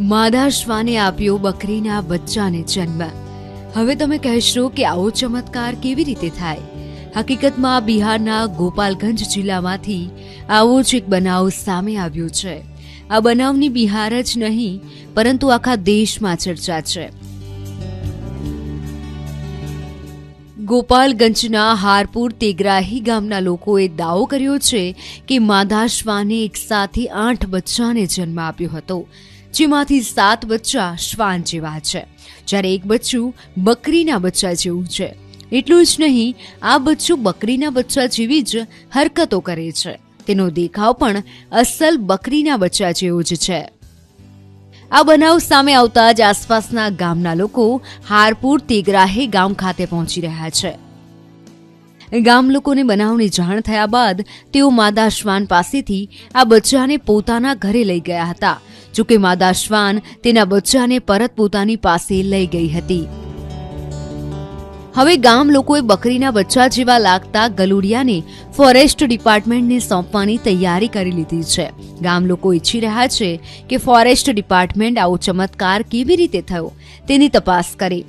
માદા શ્વાને આપ્યો બકરીના બચ્ચાને જન્મ. હવે તમે કહેશો કે આવો ચમત્કાર કેવી રીતે થાય? હકીકતમાં બિહારના ગોપાલગંજ જિલ્લામાંથી આવો જ એક બનાવ સામે આવ્યો છે. આ બનાવની બિહાર જ નહીં, પરંતુ આખા દેશમાં ચર્ચા છે. ગોપાલગંજના હારપુર તેગરાહી ગામના લોકોએ દાવો કર્યો છે કે માદા શ્વાને એક સાથે આઠ બચ્ચાને જન્મ આપ્યો હતો, જેમાંથી સાત બચ્ચા શ્વાન જેવા છે. જ્યારે એક બચ્ચું બકરીના બચ્ચા જેવું છે. એટલું જ નહીં, આ બચ્ચું બકરીના બચ્ચા જેવી જ હરકતો કરે છે. તેનો દેખાવ પણ અસલ બકરીના બચ્ચા જેવો જ છે. આ બનાવ સામે આવતા જ આસપાસના ગામના લોકો હારપુર તેગરાહે ગામ ખાતે પહોંચી રહ્યા છે. ગામ લોકોને બનાવની જાણ થયા બાદ તેઓ માદા શ્વાન પાસેથી આ બચ્ચાને પોતાના ઘરે લઈ ગયા હતા. જોકે માદા શ્વાન તેના બચ્ચાને પરત પોતાની પાસે લઈ ગઈ હતી. હવે ગામ લોકોએ બકરીના બચ્ચા જેવા લાગતા ગલુડિયાને ફોરેસ્ટ ડિપાર્ટમેન્ટને સોંપવાની તૈયારી કરી લીધી છે. ગામ લોકો ઈચ્છી રહ્યા છે કે ફોરેસ્ટ ડિપાર્ટમેન્ટ આવો ચમત્કાર કેવી રીતે થયો તેની તપાસ કરે.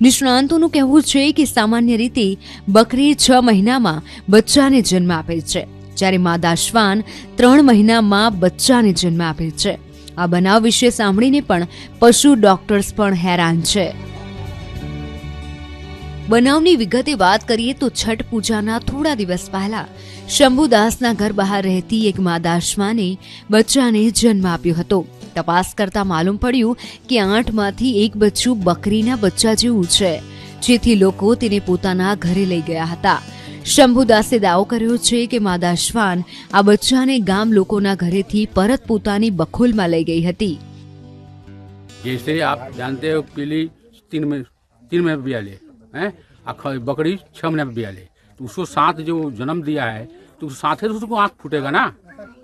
નિષ્ણાંતોનું કહેવું છે કે સામાન્ય રીતે બકરી છ મહિનામાં બચ્ચાને જન્મ આપે છે, જ્યારે માદા શ્વાન ત્રણ મહિનામાં બચ્ચાને જન્મ આપે છે. આ બનાવ વિશે સાંભળીને પણ પશુ ડોક્ટર્સ પણ હેરાન છે. બનાવની વિગતે વાત કરીએ તો છઠ પૂજાના થોડા દિવસ પહેલા શંભુદાસના ઘર બહાર રહેતી એક માદા શ્વાને બચ્ચાને જન્મ આપ્યો હતો તપાસ કરતા માલુમ પડ્યું કે આઠમાંથી એક બચ્ચું બકરીના બચ્ચા જેવું છે જેથી લોકો તેને પોતાના ઘરે લઈ ગયા હતા શંભુદાસે દાવો કર્યો છે કે માદા શ્વાન આ બચ્ચાને ગામ લોકોના ઘરેથી પરત પોતાની બખોલમાં લઈ ગઈ હતી जैसे आप जानते हो पीली तीन में तीन महीने पर बिया ले हैं? बकरी छः महीने पर बिया ले। तो उसको साथ जो जन्म दिया है तो उस साथ ही उसको आँख फूटेगा ना?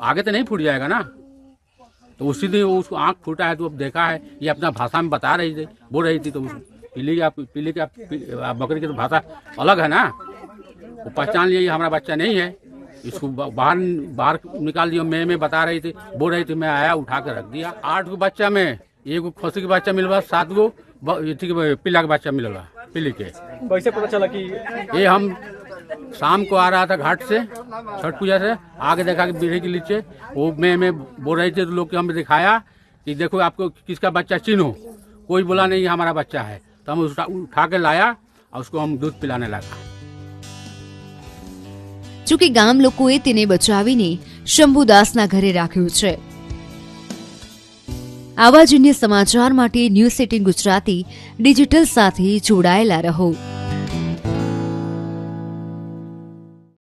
आगे तो नहीं फूट जाएगा ना? तो उसी दिन उसको आँख फूटा है तो अब देखा है, ये अपना भाषा में बता रही थी, बोल रही थी तो पीली का पीली का बकरी की तो भाषा अलग है ना? वो पहचान ये हमारा बच्चा नहीं है। इसको बाहर बाहर निकाल दिया, मैं मैं बता रही थी, बोल रही थी, मैं आया, उठा कर रख दिया। आठ गो बच्चा में एगो खसी के बच्चा मिलवा, सात गो पिल्ला के बच्चा मिलवा। पिल्ली के कैसे पता चला कि ये हम शाम को आ रहा था घाट से छठ पूजा से आगे देखा कि बीढ़ी के नीचे वो मैं मैं बोल रही थी तो लोग को हमें दिखाया कि देखो आपको किसका बच्चा चिन्हो कोई बोला नहीं ये हमारा बच्चा है तो हम उठा, उठा के लाया और उसको हम दूध पिलाने लगा જોકે ગામ લોકોએ તેને બચાવીને શંભુદાસના ઘરે રાખ્યું છે આવા જ અન્ય સમાચાર માટે ન્યૂઝ એટીન ગુજરાતી ડિજિટલ સાથે જોડાયેલા રહો.